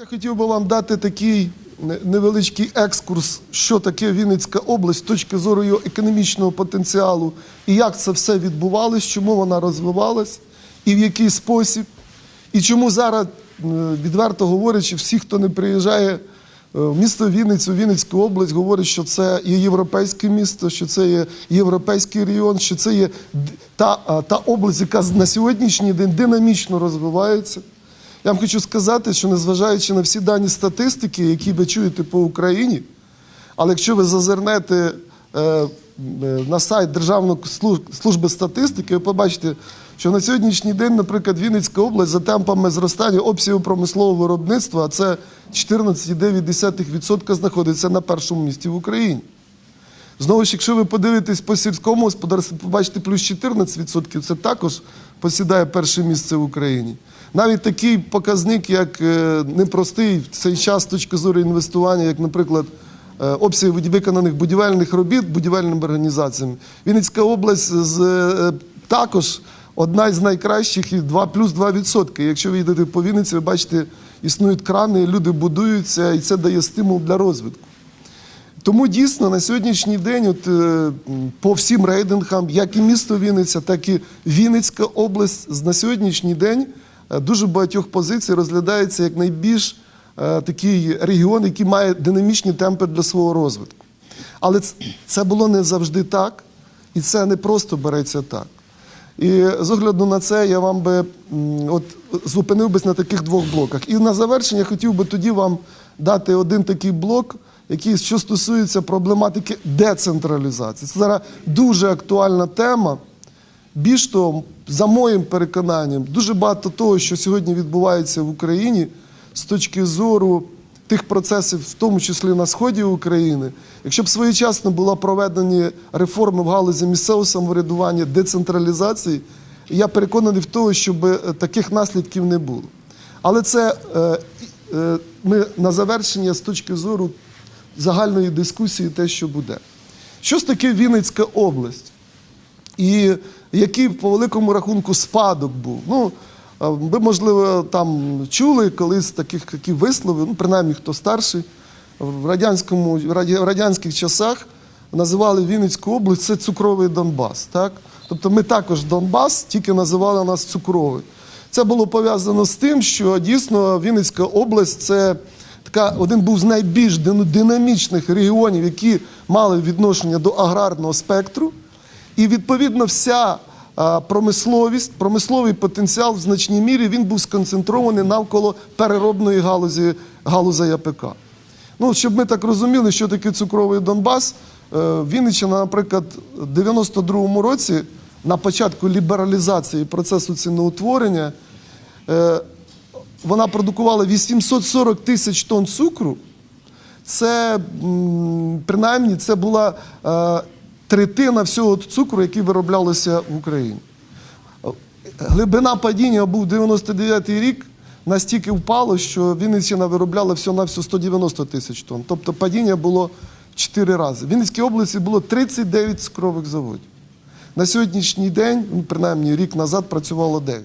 Я хотів би вам дати такий невеличкий екскурс, що таке Вінницька область з точки зору його економічного потенціалу і як це все відбувалось, чому вона розвивалась і в який спосіб. І чому зараз, е, відверто говорячи, всі, хто не приїжджає е, в місто Вінницю, Вінницьку область, говорять, що це є європейське місто, що це є європейський регіон, що це є та, та область, яка на сьогоднішній день динамічно розвивається. Я вам хочу сказати, що незважаючи на всі дані статистики, які ви чуєте по Україні, але якщо ви зазирнете е, на сайт Державної служби статистики, ви побачите, що на сьогоднішній день, наприклад, Вінницька область за темпами зростання обсягу промислового виробництва, а це 14,9% знаходиться на першому місці в Україні. Знову ж, якщо ви подивитесь по сільському господарству, побачите плюс 14%, це також посідає перше місце в Україні. Навіть такий показник, як е, непростий в цей час з точки зору інвестування, як, наприклад, е, обсяг виконаних будівельних робіт будівельними організаціями. Вінницька область з, е, також одна із найкращих і 2 плюс 2%. Якщо ви йдете по Вінниці, ви бачите, існують крани, люди будуються, і це дає стимул для розвитку. Тому дійсно на сьогоднішній день, от, по всім рейдингам, як і місто Вінниця, так і Вінницька область на сьогоднішній день дуже багатьох позицій розглядається як найбільш е, такий регіон, який має динамічні темпи для свого розвитку. Але це було не завжди так, і це не просто береться так. І з огляду на це я вам би от зупинив би на таких двох блоках. І на завершення хотів би тоді вам дати один такий блок, який що стосується проблематики децентралізації. Це зараз дуже актуальна тема. Більш того, за моїм переконанням, дуже багато того, що сьогодні відбувається в Україні з точки зору тих процесів, в тому числі на сході України, якщо б своєчасно була проведені реформи в галузі місцевого самоврядування, децентралізації, я переконаний в тому, щоб е, таких наслідків не було. Але це е, е, ми на завершення з точки зору загальної дискусії, те, що буде. Що ж таке Вінницька область? І який по великому рахунку спадок був. Ну, ви, можливо, там чули колись таких такі вислови, ну, принаймні хто старший, в, радянському, в радянських часах називали Вінницьку область це цукровий Донбас. Так? Тобто ми також Донбас, тільки називали нас цукровий. Це було пов'язано з тим, що дійсно Вінницька область це така, один був з найбільш динамічних регіонів, які мали відношення до аграрного спектру. І відповідно вся промисловість, промисловий потенціал в значній мірі він був сконцентрований навколо переробної галузі галузі АПК. Ну, щоб ми так розуміли, що таке цукровий Донбас, е, Вінниччина, наприклад, в 92-му році, на початку лібералізації процесу ціноутворення, е, вона продукувала 840 тисяч тонн цукру. Це принаймні це була е, третина всього цукру, який вироблялося в Україні. Глибина падіння був 99-й рік, настільки впало, що Вінниччина виробляла всього на всього 190 тисяч тонн. Тобто падіння було в 4 рази. В Вінницькій області було 39 цукрових заводів. На сьогоднішній день, ну, принаймні рік назад, працювало 9.